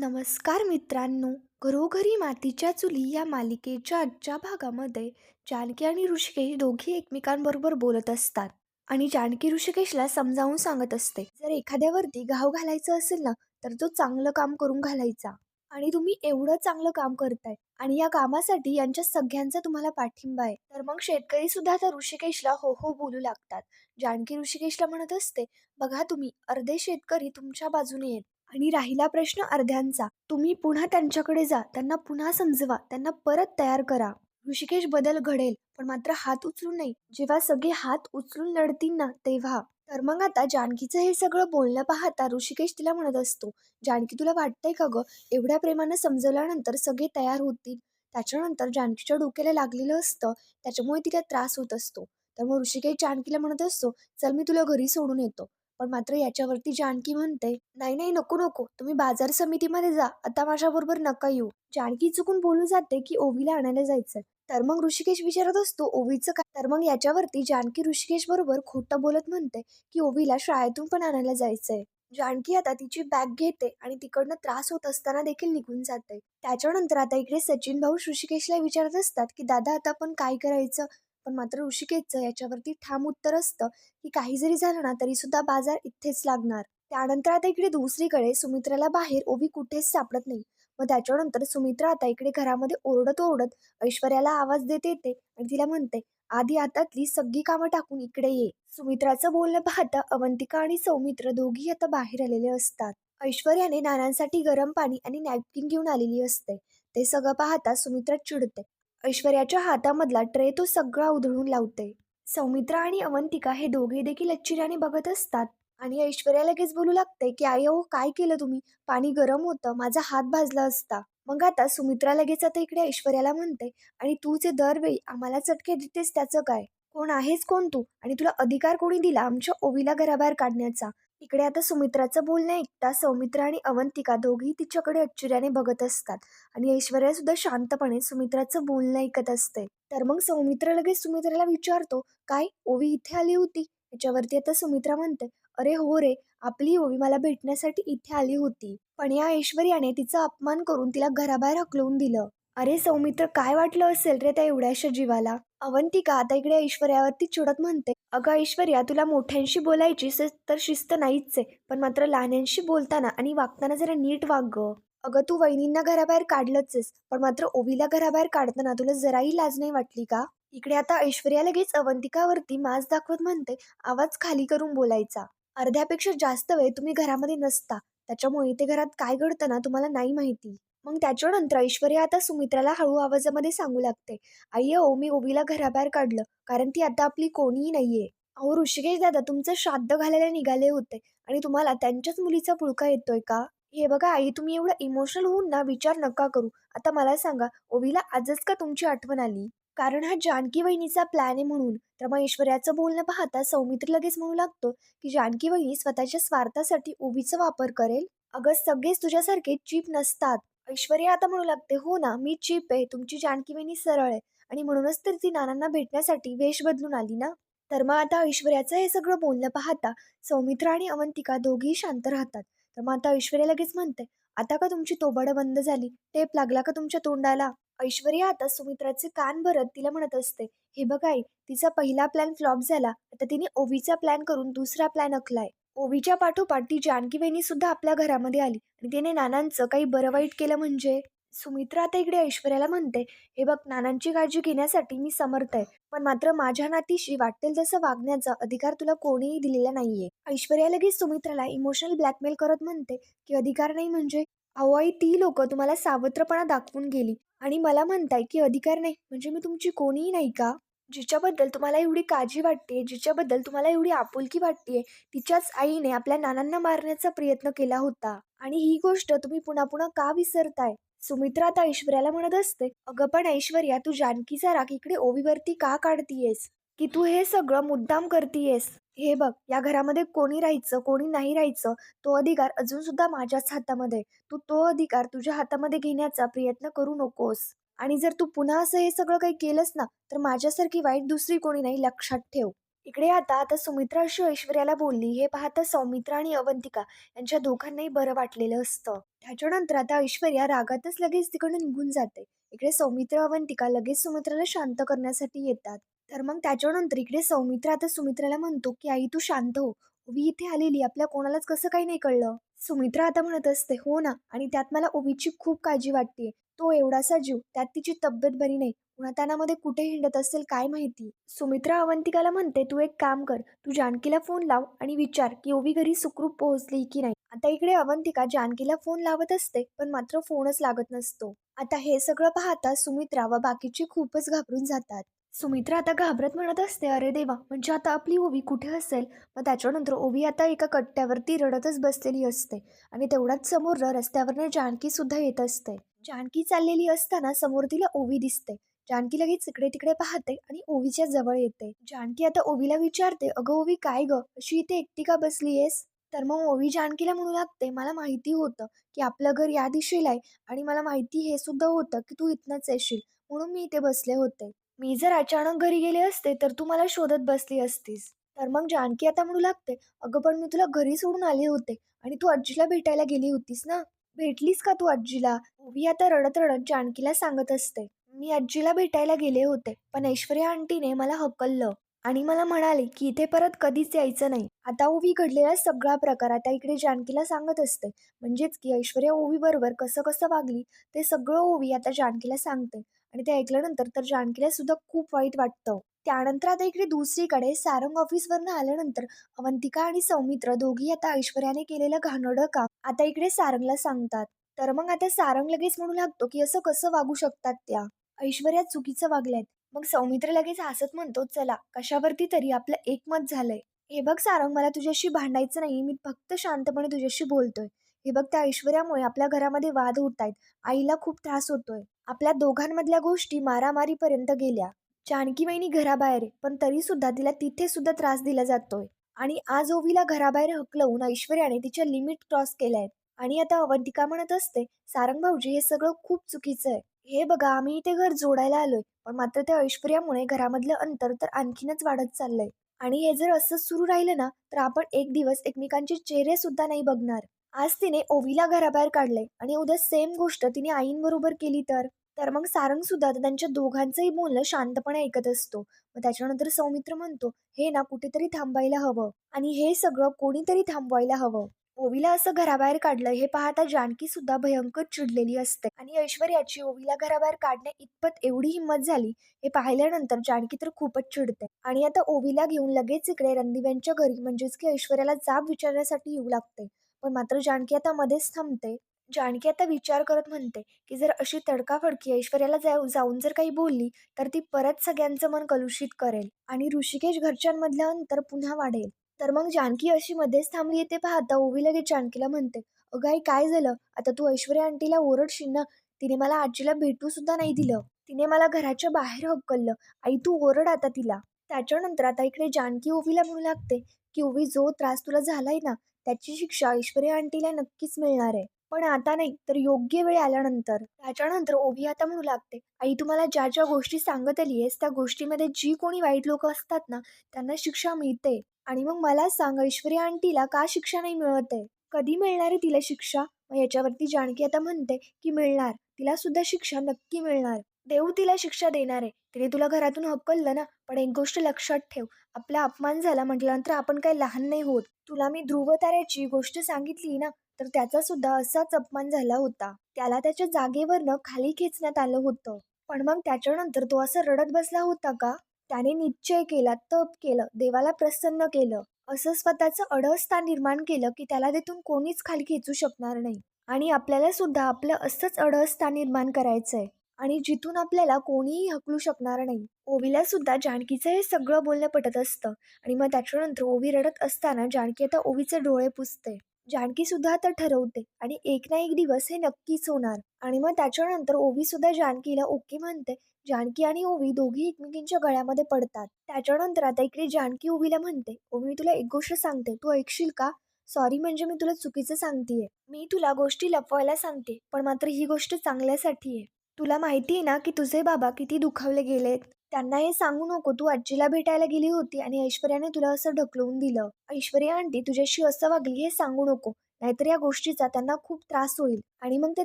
नमस्कार मित्रांनो घरोघरी मातीच्या चुली या मालिकेच्या आजच्या भागामध्ये जानकी आणि ऋषिकेश दोघी एकमेकांबरोबर बोलत असतात आणि जानकी ऋषिकेशला समजावून सांगत असते जर एखाद्यावरती घाव घालायचं असेल ना तर तो चांगलं काम करून घालायचा. आणि तुम्ही एवढं चांगलं काम करताय आणि या कामासाठी यांच्या सगळ्यांचा तुम्हाला पाठिंबा आहे तर मग शेतकरी सुद्धा त्या ऋषिकेशला हो हो बोलू लागतात. जानकी ऋषिकेशला म्हणत असते बघा तुम्ही अर्धे शेतकरी तुमच्या बाजूने येत आणि राहिला प्रश्न अर्ध्यांचा. तुम्ही पुन्हा त्यांच्याकडे जा. त्यांना पुन्हा समजवा. त्यांना परत तयार करा. ऋषिकेश बदल घडेल पण मात्र हात उचलू नये. जेव्हा सगळे हात उचलून लढतील ना तेव्हा. तर मग आता जानकीचं हे सगळं बोलणं पाहता ऋषिकेश तिला म्हणत असतो जानकी तुला वाटतंय का ग? एवढ्या प्रेमानं समजवल्यानंतर सगळे तयार होतील. त्याच्यानंतर जानकीच्या डोक्याला लागलेलं असतं. त्याच्यामुळे तिला त्रास होत असतो. तर मग ऋषिकेश जानकीला म्हणत असतो चल मी तुला घरी सोडून येतो. पण मात्र याच्यावरती जानकी म्हणते नाही नाही नको नको तुम्ही बाजार समितीमध्ये जा आता माझ्याबरोबर नका येऊ. जानकी चुकून बोलू जाते की ओवीला आणायला जायचं तर मग ऋषिकेश विचारत असतो ओवीचं काय? तर मग याच्यावरती जानकी ऋषिकेश बरोबर खोटं बोलत म्हणते की ओवीला शाळेतून पण आणायला जायचंय. जानकी आता तिची बॅग घेते आणि तिकडनं त्रास होत असताना देखील निघून जाते. त्याच्यानंतर आता इकडे सचिन भाऊ ऋषिकेशला विचारत असतात की दादा आता आपण काय करायचं? पण मात्र ऋषिकेशचं याच्यावरती ठाम उत्तर असतं की काही जरी झालं ना तरी सुद्धा बाजार इथेच लागणार. त्यानंतर आता इकडे दुसरीकडे सुमित्राला बाहेर ओवी कुठेच सापडत नाही. मग त्याच्यानंतर सुमित्रा आता इकडे घरामध्ये ओरडत ओरडत ऐश्वर्याला आवाज देत येते आणि तिला म्हणते आधी हातातली सगळी कामं टाकून इकडे ये. सुमित्राचं बोलणं पाहता अवंतिका आणि सौमित्र दोघी आता बाहेर आलेले असतात. ऐश्वर्याने नानांसाठी गरम पाणी आणि नॅपकिन घेऊन आलेली असते. ते सगळं पाहता सुमित्रा चिडते. ऐश्वर्याच्या हातामधला ट्रे तो सगळा उधळून लावते सौमित्रा आणि अवंतिका हे दोघे देखील आश्चर्याने बघत असतात. आणि ऐश्वर्या लगेच बोलू लागते की आई हो काय केलं तुम्ही? पाणी गरम होतं माझा हात भाजला असता. मग आता सुमित्रा लगेच आता इकडे ऐश्वर्याला म्हणते आणि तू जे दरवेळी आम्हाला चटके देतेस त्याचं काय? कोण आहेस कोण तू? आणि तुला अधिकार कोणी दिला आमच्या ओवीला घराबाहेर काढण्याचा? इकडे आता सुमित्राचं बोलणं ऐकता सौमित्रा आणि अवंतिका दोघेही तिच्याकडे अच्चुर्याने बघत असतात. आणि ऐश्वर्या सुद्धा शांतपणे सुमित्राचं बोलणं ऐकत असते. तर मग सौमित्र लगेच सुमित्राला विचारतो काय ओवी इथे आली होती? याच्यावरती आता सुमित्रा म्हणते अरे हो रे आपली ओवी मला भेटण्यासाठी इथे आली होती. पण या ऐश्वर्याने तिचा अपमान करून तिला घराबाहेर हकलवून दिलं. अरे सौमित्र काय वाटलं असेल रे त्या एवढ्याशा जीवाला? अवंतिका आता इकडे ऐश्वर्यावरती चिडत म्हणते अगं ऐश्वर्या तुला मोठ्यांशी बोलायची तर शिस्त नाहीच आहे पण मात्र लहान्यांशी बोलताना आणि वागताना जरा नीट वाग गं. अगं तू वहिनींना घराबाहेर काढलंच आहेस पण मात्र ओवीला घराबाहेर काढताना तुला जराही लाज नाही वाटली का? इकडे आता ऐश्वर्या लगेच अवंतिकावरती मास दाखवत म्हणते आवाज खाली करून बोलायचा. अर्ध्यापेक्षा जास्त वेळ तुम्ही घरामध्ये नसता. त्याच्यामुळे ते घरात काय घडतं ना तुम्हाला नाही माहिती. मग त्याच्यानंतर ऐश्वर्या आता सुमित्राला हळू आवाजामध्ये सांगू लागते आई ओ मी ओबीला घराबाहेर काढलं कारण ती आता आपली कोणीही नाहीये. अहो ऋषिकेश दादा तुमचं श्राद्ध घालायला निघाले होते आणि तुम्हाला त्यांच्याच मुलीचा पुळका येतोय का? हे बघा आई तुम्ही एवढं इमोशनल होऊन ना विचार नका करू. आता मला सांगा ओबीला आजच का तुमची आठवण आली? कारण हा जानकी वहिनीचा प्लॅन आहे म्हणून. तर मग ऐश्वर्याचं बोलणं पाहता सौमित्र लगेच म्हणू लागतो की जानकी वहिनी स्वतःच्या स्वार्थासाठी ओबीचा वापर करेल? अगं सगळेच तुझ्यासारखे चीप नसतात. ऐश्वर्या आता म्हणू लागते हो ना मी चीप आहे तुमची जानकी सरळ आहे. आणि म्हणूनच तर ती नानांना भेटण्यासाठी वेश बदलून आली ना? तर मग आता ऐश्वर्याचं हे सगळं बोलणं पाहता सौमित्र आणि अवंतिका दोघेही शांत राहतात. तर मग आता ऐश्वर्या लगेच म्हणते आता का तुमची तोबड बंद झाली? टेप लागला का तुमच्या तोंडाला? ऐश्वर्या आता सुमित्राचे कान भरत तिला म्हणत असते हे बघाय तिचा पहिला प्लॅन फ्लॉप झाला. आता तिने ओवीचा प्लॅन करून दुसरा प्लॅन आखलाय. ओवीच्या पाठोपाठ ती जानकी सुद्धा आपल्या घरामध्ये आली. आणि तिने नानांचं काही बरं वाईट केलं म्हणजे? सुमित्रा आता इकडे ऐश्वर्याला म्हणते हे बघ नानांची काळजी घेण्यासाठी मी समर्थ आहे. पण मात्र माझ्या नातीशी वाटेल तसं वागण्याचा अधिकार तुला कोणीही दिलेला नाहीये. ऐश्वर्या लगेच सुमित्राला इमोशनल ब्लॅकमेल करत म्हणते की अधिकार नाही म्हणजे? अहो आई ती लोक तुम्हाला सावत्रपणा दाखवून गेली. आणि मला म्हणताय की अधिकार नाही म्हणजे मी तुमची कोणीही नाही का? जिच्याबद्दल तुम्हाला एवढी काळजी वाटते जिच्याबद्दल तुम्हाला एवढी आपुलकी वाटते तिच्याच आईने आपल्या नानांना मारण्याचा प्रयत्न केला होता. आणि ही गोष्ट तुम्ही पुन्हा पुन्हा का विसरताय? सुमित्रा आता ऐश्वर्याला म्हणत असते अगं पण ऐश्वर्या तू जानकीचा राग इकडे ओवीवरती का काढतीयस? की तू हे सगळं मुद्दाम करतीयस? हे बघ या घरामध्ये कोणी राहायचं कोणी नाही राहायचं तो अधिकार अजून सुद्धा माझ्याच हातामध्ये. तू तो अधिकार तुझ्या हातामध्ये घेण्याचा प्रयत्न करू नकोस. आणि जर तू पुन्हा असं हे सगळं काही केलंस ना तर माझ्यासारखी वाईट दुसरी कोणी नाही लक्षात ठेव. इकडे आता आता सुमित्रा अशी ऐश्वर्याला बोलली हे पाहता सौमित्रा आणि अवंतिका यांच्या दोघांनाही बरं वाटलेलं असतं. त्याच्यानंतर आता ऐश्वर्या रागातच लगेच तिकडून निघून जाते. इकडे सौमित्रा अवंतिका लगेच सुमित्राला शांत करण्यासाठी येतात. तर मग त्याच्यानंतर इकडे सौमित्रा आता सुमित्राला म्हणतो की आई तू शांत हो. उभी इथे आलेली आपल्या कोणालाच कसं काही नाही कळलं. सुमित्रा आता म्हणत असते हो ना. आणि त्यात मला ओवीची खूप काळजी वाटते तो एवढासा जीव त्यात तिची तब्येत बरी नाही. उन्हातानामध्ये कुठे हिंडत असेल काय माहिती? सुमित्रा अवंतिकाला म्हणते तू एक काम कर तू जानकीला फोन लाव आणि विचार की ओवी घरी सुखरूप पोहोचली की नाही. आता इकडे अवंतिका जानकीला फोन लावत असते पण मात्र फोनच लागत नसतो. आता हे सगळं पाहता सुमित्रा व बाकीचे खूपच घाबरून जातात. सुमित्रा आता घाबरत म्हणत असते अरे देवा म्हणजे आता आपली ओवी कुठे असेल? मग त्याच्यानंतर ओवी आता एका कट्ट्यावरती रडतच बसलेली असते आणि तेवढ्याच समोर रस्त्यावरनं जानकी सुद्धा येत असते. जानकी चाललेली असताना समोर तिला ओवी दिसते. जानकी लगेच इकडे तिकडे पाहते आणि ओवीच्या जवळ येते. जानकी आता ओवीला विचारते अगं ओवी काय ग? अशी इथे एकटी का बसलीयेस तर मग ओवी जानकीला म्हणू लागते मला माहिती होतं की आपलं घर या दिशेला आहे आणि मला माहिती हे सुद्धा होतं की तू इथनंच येशील. म्हणून मी इथे बसले होते. मी जर अचानक घरी गेले असते तर तू मला शोधत बसली असतीस. तर मग जानकी आता म्हणू लागते अगं पण मी तुला घरी सोडून आले होते आणि तू आजीला भेटायला गेली होतीस ना? भेटलीस का तू आजीला ओवी आता रडत रडत जानकीला सांगत असते. मी आजीला भेटायला गेले होते पण ऐश्वर्या आंटीने मला हकललं आणि मला म्हणाले की इथे परत कधीच यायचं नाही. आता ओवी घडलेला सगळा प्रकार आता इकडे जानकीला सांगत असते. म्हणजेच की ऐश्वर्या ओवी बरोबर कसं कसं वागली ते सगळं ओवी आता जानकीला सांगते. आणि ते ऐकल्यानंतर तर जानकीला सुद्धा खूप वाईट वाटतं. त्यानंतर आता इकडे दुसरीकडे सारंग ऑफिसवरनं आल्यानंतर अवंतिका आणि सौमित्र दोघी आता ऐश्वर्याने केलेलं घाणोडं काम आता इकडे सारंगला सांगतात. तर मग आता सारंग लगेच म्हणू लागतो की असं कसं वागू शकतात त्या? ऐश्वर्या चुकीचं वागल्यात. मग सौमित्र लगेच हसत म्हणतो चला कशावरती तरी आपलं एकमत झालंय. हे बघ सारंग मला तुझ्याशी भांडायचं नाही मी फक्त शांतपणे तुझ्याशी बोलतोय. हे बघ त्या ऐश्वर्यामुळे आपल्या घरामध्ये वाद होत आहेत आईला खूप त्रास होतोय. आपल्या दोघांमधल्या गोष्टी मारामारीपर्यंत गेल्या. जानकी वहिनी घराबाहेर आहे पण तरी सुद्धा तिला तिथे सुद्धा त्रास दिला जातोय. आणि आज ओवीला घराबाहेर हकलवून ऐश्वर्याने तिच्या लिमिट क्रॉस केल्या आहेत. आणि आता अवंतिका म्हणत असते सारंग भाऊजी हे सगळं खूप चुकीचं आहे. हे बघा आम्ही इथे घर जोडायला आलोय पण मात्र त्या ऐश्वर्यामुळे घरामधलं अंतर तर आणखीनच वाढत चाललंय. आणि हे जर असंच सुरू राहिलं ना तर आपण एक दिवस एकमेकांचे चेहरे सुद्धा नाही बघणार. आज तिने ओवीला घराबाहेर काढले आणि उद्या सेम गोष्ट तिने आईंबरोबर केली तर? तर मग सारंग सुद्धा त्यांच्या दोघांचंही बोलणं शांतपणे ऐकत असतो. मग त्याच्यानंतर सौमित्र म्हणतो हे ना कुठेतरी थांबायला हवं आणि हे सगळं कोणीतरी थांबवायला हवं. ओवीला असं घराबाहेर काढलं हे पाहता जानकी सुद्धा भयंकर चिडलेली असते. आणि ऐश्वर्याची ओवीला घराबाहेर काढण्या इतपत एवढी हिंमत झाली हे पाहिल्यानंतर जानकी तर खूपच चिडते. आणि आता ओवीला घेऊन लगेच इकडे रणदिव्यांच्या घरी म्हणजेच की ऐश्वर्याला जाब विचारण्यासाठी येऊ लागते. पण मात्र जानकी आता मध्येच थांबते. जानकी आता विचार करत म्हणते की जर अशी तडकाफडकी ऐश्वर्याला जाऊ जाऊन जर काही बोलली तर ती परत सगळ्यांचं मन कलुषित करेल आणि ऋषिकेश घरच्यांमधलं अंतर पुन्हा वाढेल. तर मग जानकी अशी मध्येच थांबली येते पाहता ओवी लगेच जानकीला म्हणते अगं आई काय झालं? आता तू ऐश्वर्या आंटीला ओरडशील ना? तिने मला आजीला भेटू सुद्धा नाही दिलं. तिने मला घराच्या बाहेर हक्कललं आई तू ओरड आता तिला. त्याच्यानंतर आता इकडे जानकी ओवीला म्हणू लागते की ओवी जो त्रास तुला झालाय ना त्याची शिक्षा ऐश्वर्या आंटीला नक्कीच मिळणार आहे. पण आता नाही तर योग्य वेळ आल्यानंतर. त्याच्यानंतर ओवी आता म्हणू लागते. आई तुम्हाला ज्या ज्या गोष्टी सांगत आली आहेस त्या गोष्टीमध्ये जी कोणी वाईट लोक असतात ना त्यांना शिक्षा मिळते. आणि मग मला सांग ऐश्वर्या आंटीला का शिक्षा नाही मिळत आहे? कधी मिळणार आहे तिला शिक्षा? मग याच्यावरती जानकी आता म्हणते की मिळणार. तिला सुद्धा शिक्षा नक्की मिळणार. देव तिला शिक्षा देणार आहे. तिने तुला घरातून हकललं ना पण एक गोष्ट लक्षात ठेव. आपला अपमान झाला म्हटल्यानंतर आपण काही लहान नाही होत. तुला मी ध्रुव ताऱ्याची गोष्ट सांगितली ना तर त्याचा सुद्धा असाच अपमान झाला होता. त्याला त्याच्या जागेवरनं खाली खेचण्यात आलं होतं. पण मग त्याच्यानंतर तो असं रडत बसला होता का? त्याने निश्चय केला तप केलं देवाला प्रसन्न केलं. असं स्वतःचं अडस्थान निर्माण केलं की त्याला तिथून कोणीच खाली खेचू शकणार नाही. आणि आपल्याला सुद्धा आपलं असंच अडस्थान निर्माण करायचंय. आणि जिथून आपल्याला कोणीही हकलू शकणार नाही. ओवीला सुद्धा जानकीचं हे सगळं बोलणं पटत असतं. आणि मग त्याच्यानंतर ओवी रडत असताना जानकी आता ओवीचे डोळे पुसते. जानकी सुद्धा आता ठरवते आणि एक ना एक दिवस हे नक्कीच होणार. आणि मग त्याच्यानंतर ओवी सुद्धा जानकीला ओके म्हणते. जानकी आणि ओवी दोघी एकमेकींच्या गळ्यामध्ये पडतात. त्याच्यानंतर आता इकडे जानकी ओवीला म्हणते ओवी मी तुला एक गोष्ट सांगते. तू ऐकशील का? सॉरी म्हणजे मी तुला चुकीचं सांगतेय. मी तुला गोष्टी लपवायला सांगते पण मात्र ही गोष्ट चांगल्यासाठी आहे तुला माहिती आहे ना की तुझे बाबा किती दुखावले गेलेत? त्यांना हे सांगू नको तू आजीला भेटायला गेली होती आणि ऐश्वर्याने तुला असं ढकलवून दिलं. ऐश्वर्या आंटी तुझ्याशी असं वागली हे सांगू नको. नाहीतर या गोष्टीचा त्यांना खूप त्रास होईल. आणि मग ते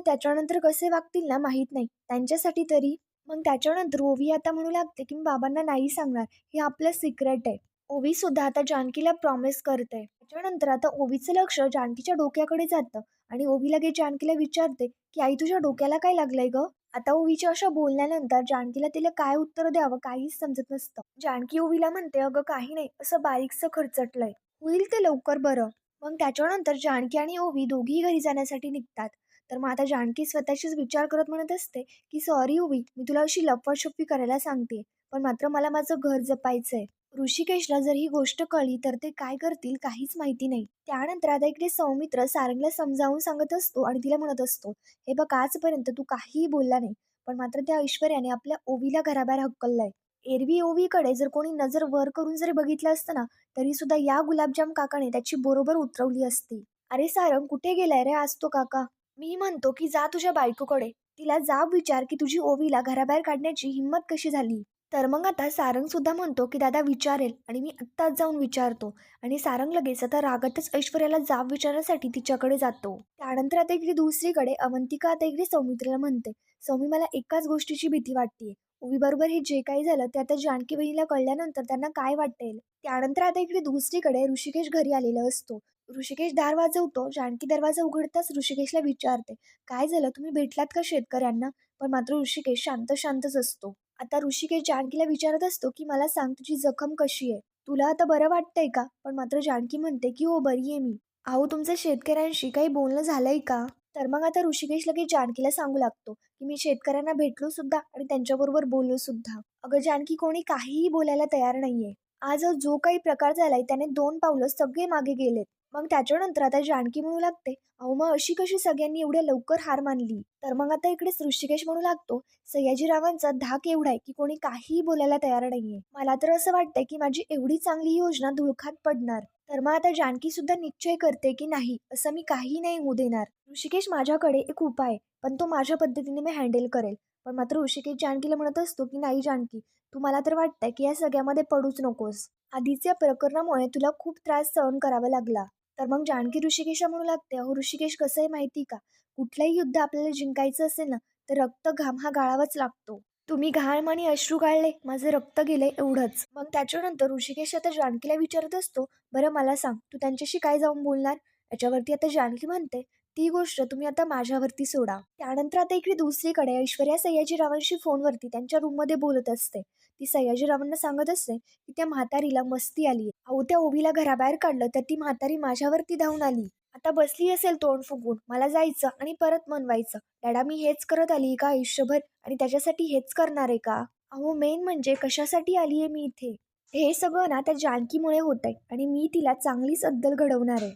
त्याच्यानंतर कसे वागतील ना माहीत नाही. त्यांच्यासाठी तरी मग त्याच्यानंतर ओवी आता म्हणू लागते की मी बाबांना नाही सांगणार. हे आपलं सिक्रेट आहे. ओवी सुद्धा आता जानकीला प्रॉमिस करते. त्याच्यानंतर आता ओवीचं लक्ष जानकीच्या डोक्याकडे जातं. आणि ओवी लगेच जानकीला विचारते की आई तुझ्या डोक्याला काय लागलंय ग? आता ओवीच्या अशा बोलण्यानंतर जानकीला तिला काय उत्तर द्यावं काहीच समजत नसतं. जानकी ओवीला म्हणते अगं काही नाही असं बारीकसं खरचटलंय. होईल ते लवकर बरं. मग त्याच्यानंतर जानकी आणि ओवी दोघीही घरी जाण्यासाठी निघतात. तर मग आता जानकी स्वतःशीच विचार करत म्हणत असते की सॉरी ओवी मी तुला अशी लपवाछपवी करायला सांगते पण मात्र मला माझं घर जपायचंय. ऋषिकेशला जर ही गोष्ट कळली तर ते काय करतील काहीच माहिती नाही. त्यानंतर आता इकडे सौमित्र सारंगला समजावून सांगत असतो आणि तिला म्हणत असतो हे बघ आजपर्यंत तू काहीही बोलला नाही पण मात्र त्या ऐश्वर्याने आपल्या ओवीला घराबाहेर हक्कललाय एरवी ओवीकडे जर कोणी नजर वर करून जरी बघितलं असतं ना तरी सुद्धा या गुलाबजाम काकाने त्याची बरोबर उतरवली असती. अरे सारंग कुठे गेलाय रे आज तो काका? मी म्हणतो की जा तुझ्या बायकोकडे. तिला जाब विचार की तुझी ओवीला घराबाहेर काढण्याची हिंमत कशी झाली? तर मग आता सारंगसुद्धा म्हणतो की दादा विचारेल. आणि मी आत्ताच जाऊन विचारतो. आणि सारंग लगेच आता रागातच ऐश्वर्याला जाब विचारण्यासाठी तिच्याकडे जातो. त्यानंतर आता इकडे दुसरीकडे अवंतिका आता इकडे सौमित्रीला म्हणते. सौमी मला एकाच गोष्टीची भीती वाटते ओवी बरोबर हे जे काही झालं ते आता जानकी बहिणीला कळल्यानंतर त्यांना काय वाटेल त्यानंतर आता इकडे दुसरीकडे ऋषिकेश घरी आलेला असतो. ऋषिकेश दार वाजवतो. जानकी दरवाजा उघडताच ऋषिकेशला विचारते. काय झालं? तुम्ही भेटलात का शेतकऱ्यांना? पण मात्र ऋषिकेश शांत शांतच असतो. आता ऋषिकेश जानकीला विचारत असतो की मला सांग तुझी जखम कशी आहे? तुला आता बरं वाटतंय का? पण मात्र जानकी म्हणते की हो बरी आहे मी. अहो तुमचं शेतकऱ्यांशी काही बोलणं झालंय का? तर मग आता ऋषिकेश लगेच जानकीला सांगू लागतो की मी शेतकऱ्यांना भेटलो सुद्धा आणि त्यांच्याबरोबर बोललो सुद्धा. अगं जानकी कोणी काहीही बोलायला तयार नाहीये. आज जो काही प्रकार झालाय त्याने दोन पावलं सगळे मागे गेलेत. मग त्याच्यानंतर आता जानकी म्हणू लागते अहो मग अशी कशी सगळ्यांनी एवढ्या लवकर हार मानली? तर मग आता इकडे ऋषिकेश म्हणू लागतो सयाजीरावांचा धाक एवढा आहे की कोणी काहीही बोलायला तयार नाहीये. मला तर असं वाटतंय की माझी एवढी चांगली योजना धुळखात पडणार. तर मग आता जानकी सुद्धा निश्चय करते की नाही असं मी काही नाही होऊ देणार. ऋषिकेश माझ्याकडे एक उपाय पण तो माझ्या पद्धतीने मी हँडल करेल. पण मात्र ऋषिकेश जानकीला म्हणत असतो की नाही जानकी तू मला तर वाटतंय की या सगळ्यामध्ये पडूच नकोस. आधीच्या प्रकरणामुळे तुला खूप त्रास सहन करावा लागला. तर मग जानकी ऋषिकेशला म्हणू लागते अहो ऋषिकेश कसं आहे माहिती का? कुठलंही युद्ध आपल्याला जिंकायचं असेल ना तर रक्त घाम हा गाळावाच लागतो. तुम्ही घाम आणि अश्रू गाळले माझं रक्त गेलंय एवढंच. मग त्याच्यानंतर ऋषिकेश आता जानकीला विचारत असतो बरं मला सांग तू त्यांच्याशी काय जाऊन बोलणार? याच्यावरती आता जानकी म्हणते ती गोष्ट तुम्ही आता माझ्यावरती सोडा. त्यानंतर आता इकडे दुसरीकडे ऐश्वर्या सयाजीरावांशी फोनवरती त्यांच्या रूममध्ये बोलत असते. ती सयाजीरावांना सांगत असते की त्या म्हातारीला मस्ती आली अहो त्या ओबीला घराबाहेर काढलं तर ती म्हातारी माझ्यावरती धावून आली. आता बसली असेल तोंड फुगून मला जायचं आणि परत मनवायचं. डॅडा मी हेच करत आली का आयुष्यभर आणि त्याच्यासाठी हेच करणार आहे का? अहो मेन म्हणजे कशासाठी आली आहे मी इथे? हे सगळं ना त्या जानकीमुळे होत आहे आणि मी तिला चांगलीच अद्दल घडवणार आहे.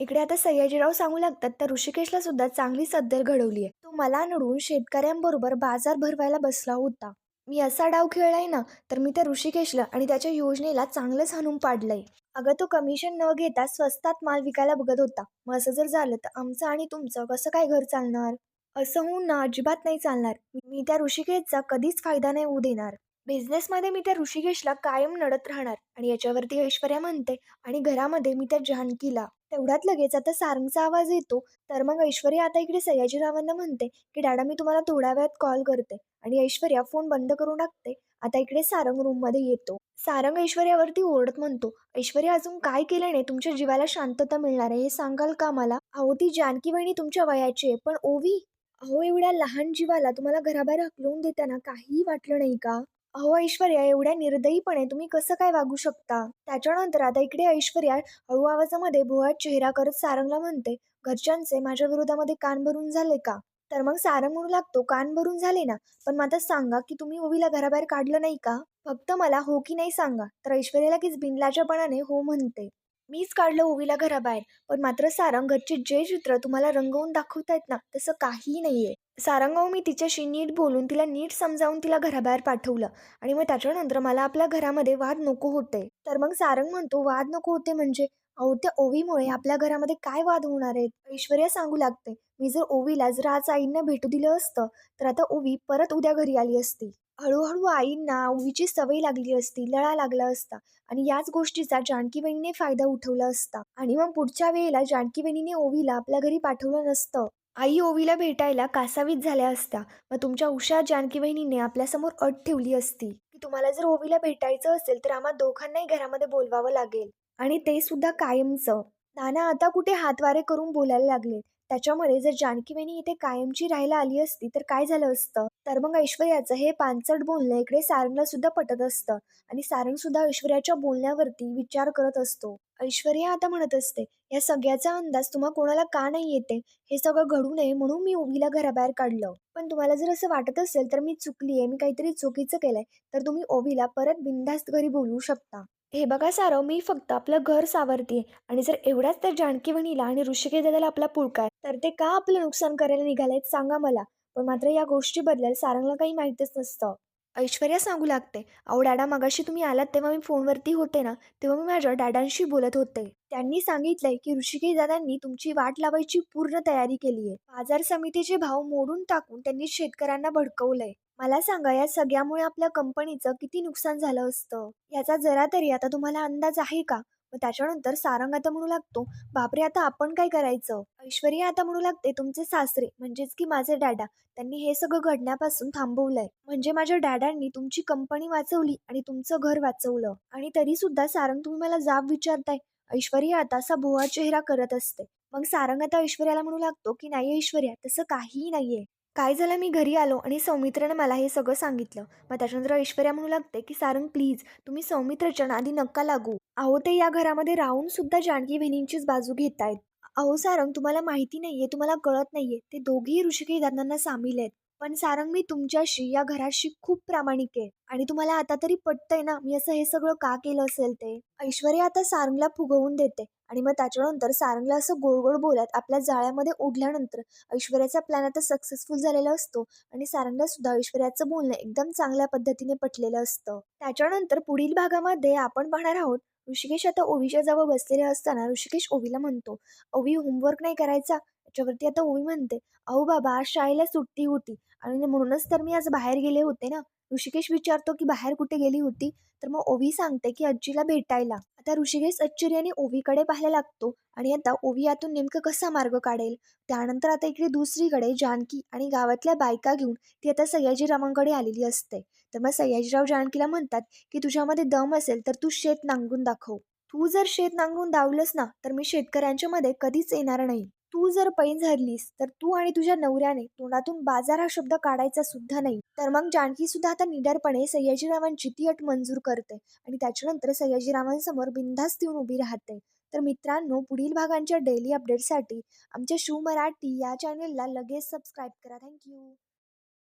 इकडे आता सयाजीराव सांगू लागतात तर ऋषिकेशला सुद्धा चांगलीच अद्दल घडवली आहे तो मला नडून शेतकऱ्यांबरोबर बाजार भरवायला बसला होता. मी असा डाव खेळलाय ना तर मी त्या ऋषिकेशला आणि त्याच्या योजनेला चांगलंच हाणून पाडलंय. अगं तो कमिशन न घेता स्वस्तात माल विकायला बघत होता. मग असं जर झालं तर आमचं आणि तुमचं कसं काय घर चालणार? असं होऊन ना अजिबात नाही चालणार. मी त्या ऋषिकेशचा कधीच फायदा नाही होऊ देणार. बिझनेसमध्ये मी त्या ऋषिकेशला कायम नडत राहणार आणि याच्यावरती ऐश्वर्या म्हणते आणि घरामध्ये मी त्या जानकीला तेवढ्यात लगेच आता सारंगचा आवाज येतो. तर मग ऐश्वर्या आता इकडे सयाजीरावांना म्हणते की डॅडा मी तुम्हाला थोड्या वेळात कॉल करते. आणि ऐश्वर्या फोन बंद करून टाकते. आता इकडे सारंग रूममध्ये येतो. सारंग ऐश्वर्यावरती ओरडत म्हणतो ऐश्वर्या अजून काय केल्याने तुमच्या जीवाला शांतता मिळणार आहे हे सांगाल का मला? अहो ती जानकी बहिणी तुमच्या वयाची आहे पण ओवी अहो एवढ्या लहान जीवाला तुम्हाला घराबाहेर हकलवून देताना काहीही वाटलं नाही का? अहो ऐश्वर्या एवढ्या निर्दयीपणे तुम्ही कसं काय वागू शकता? त्याच्यानंतर आता इकडे ऐश्वर्या हळू आवाजामध्ये भुवाट चेहरा करत सारंगला म्हणते घरच्यांचे माझ्या विरोधामध्ये कान भरून झाले का? तर मग सारंग म्हणू लागतो कान भरून झाले ना पण मग आता सांगा की तुम्ही ओवीला घराबाहेर काढलं नाही का? फक्त मला हो की नाही सांगा. तर ऐश्वर्याला कीच बिनलाच्यापणाने हो म्हणते. मीच काढलं ओवीला घराबाहेर. पण मात्र सारंग घरचे जे चित्र तुम्हाला रंगवून दाखवतायत ना तसं काहीही नाहीये. सारंगाव मी तिच्याशी नीट बोलून तिला नीट समजावून तिला घराबाहेर पाठवलं. आणि मग त्याच्यानंतर मला आपल्या घरामध्ये वाद नको होते. तर मग सारंग म्हणतो वाद नको होते म्हणजे? अहो त्या ओवीमुळे आपल्या घरामध्ये काय वाद होणार आहेत? ऐश्वर्या सांगू लागते. मी जर ओवीला जर आज आईंना भेटू दिलं असतं तर आता ओवी परत उद्या घरी आली असती. हळूहळू आईंना ओवीची सवय लागली असती, लळा लागला असता आणि याच गोष्टीचा जानकीबहिणीने फायदा उठवला असता आणि मग पुढच्या वेळेला जानकीबहिणीने ओवीला आपल्या घरी पाठवलं नसतं. आई ओवीला भेटायला कासावीत झाल्या असत्या. मग तुमच्या हुशार जानकी बहिणीने आपल्यासमोर अट ठेवली असती, की तुम्हाला जर ओवीला भेटायचं असेल तर आम्हा दोघांनाही घरामध्ये बोलवावं लागेल आणि ते सुद्धा कायमचं. नाना आता कुठे हातवारे करून बोलायला लागले. त्याच्यामुळे जर जानकी बहिणी इथे कायमची राहायला आली असती तर काय झालं असतं? तर मग ऐश्वर्याचं हे पानचट बोलणं इकडे सारंगला सुद्धा पटत असतं आणि सारंग सुद्धा ऐश्वर्याच्या बोलण्यावरती विचार करत असतो. ऐश्वर्या आता म्हणत असते, या सगळ्याचा अंदाज तुम्हा कोणाला का नाही येते? हे सगळं घडू नये म्हणून मी ओवीला घराबाहेर काढलं. पण तुम्हाला जर असं वाटत असेल तर मी चुकली आहे मी काहीतरी चुकीचं केलंय, तर तुम्ही ओवीला परत बिनधास्त घरी बोलवू शकता. हे बघा सारं, मी फक्त आपलं घर सावरतीये आणि जर एवढ्याच त्या जानकी वणीला आणि ऋषिकेश दादाला आपला पुळका आहे, तर ते का आपलं नुकसान करायला निघालेत सांगा मला. पण मात्र या गोष्टीबद्दल सारंगला काही माहीतच नसतं. ऐश्वर्या सांगू लागते, अहो डॅडा मगाशी तुम्ही आलात तेव्हा मी फोनवरती होते ना, तेव्हा मी माझ्या डॅडांशी बोलत होते. त्यांनी सांगितलंय की ऋषिकेश दादांनी तुमची वाट लावायची पूर्ण तयारी केली आहे. बाजार समितीचे भाव मोडून टाकून त्यांनी शेतकऱ्यांना भडकवलंय. मला सांगा या सगळ्यामुळे आपल्या कंपनीचं किती नुकसान झालं असतं? याचा जरा तरी आता तुम्हाला अंदाज आहे का? मग त्याच्यानंतर सारंग आता म्हणू लागतो, बापरे आता आपण काय करायचं? ऐश्वर्या आता म्हणू लागते, तुमचे सासरे म्हणजेच की माझे डॅडा त्यांनी हे सगळं घडण्यापासून थांबवलंय. म्हणजे माझ्या डॅडांनी तुमची कंपनी वाचवली आणि तुमचं घर वाचवलं. आणि तरी सुद्धा सारंग तुम्ही मला जाब विचारताय? ऐश्वर्या आता असा भोवा चेहरा करत असते. मग सारंग आता ऐश्वर्याला म्हणू लागतो, की नाही ऐश्वर्या तसं काहीही नाहीये. काय झालं मी घरी आलो आणि सौमित्रनं मला हे सगळं सांगितलं. मग त्याच्यानंतर ऐश्वर्या म्हणू लागते, की सारंग प्लीज तुम्ही सौमित्रच्या आधी नक्का लागू. अहो ते या घरामध्ये राहून सुद्धा जानकी बहिणींचीच बाजू घेत आहेत अहो सारंग तुम्हाला माहिती नाहीये, तुम्हाला कळत नाहीये, ते दोघेही ऋषिकेश दादांना सामील आहेत. पण सारंग मी तुमच्याशी या घराशी खूप प्रामाणिक आहे आणि तुम्हाला आता तरी पटतंय ना मी असं हे सगळं का केलं असेल ते. ऐश्वर्या आता सारंगला फुगवून देते आणि मग त्याच्यानंतर सारंगला असं गोड गोड बोलत आपल्या जाळ्यामध्ये ओढल्यानंतर ऐश्वर्याचा प्लॅन आता सक्सेसफुल झालेला असतो आणि सारंगला सुद्धा ऐश्वर्याचं बोलणं एकदम चांगल्या पद्धतीने पटलेलं असतं. त्याच्यानंतर पुढील भागामध्ये आपण पाहणार आहोत ऋषिकेश आता ओवीच्या जवळ बसलेले असताना ऋषिकेश ओवीला म्हणतो, ओवी होमवर्क नाही करायचा? याच्यावरती आता ओवी म्हणते, अहो बाबा आज शाळेला सुट्टी होती आणि म्हणूनच तर मी आज बाहेर गेले होते ना. ऋषिकेश विचारतो, की बाहेर कुठे गेली होती? तर मग ओवी सांगते, की आजीला भेटायला. आता ऋषिकेश आश्चर्याने ओवीकडे पाहायला लागतो आणि आता ओवी यातून नेमकं कसा मार्ग काढेल? त्यानंतर आता इकडे दुसरीकडे जानकी आणि गावातल्या बायका घेऊन ती आता सयाजीरावांकडे आलेली असते. तर मग सयाजीराव जानकीला म्हणतात, की तुझ्यामध्ये दम असेल तर तू शेत नांगरून दाखव. तू जर शेत नांगरून दावलंस ना तर मी शेतकऱ्यांच्या मध्ये कधीच येणार नाही. तू जर पैन झालीस तर तू आणि तुझ्या नवऱ्याने तोंडातून बाजार हा शब्द काढायचा सुद्धा नाही. तर मग जानकी सुद्धा आता निडरपणे सयाजीरावांची ती अट मंजूर करते आणि त्याच्यानंतर सयाजीरावांसमोर बिनधास्त येऊन उभी राहते. तर मित्रांनो पुढील भागांच्या डेली अपडेटसाठी आमच्या शिव मराठी या चॅनेलला लगेच सबस्क्राईब करा. थँक्यू.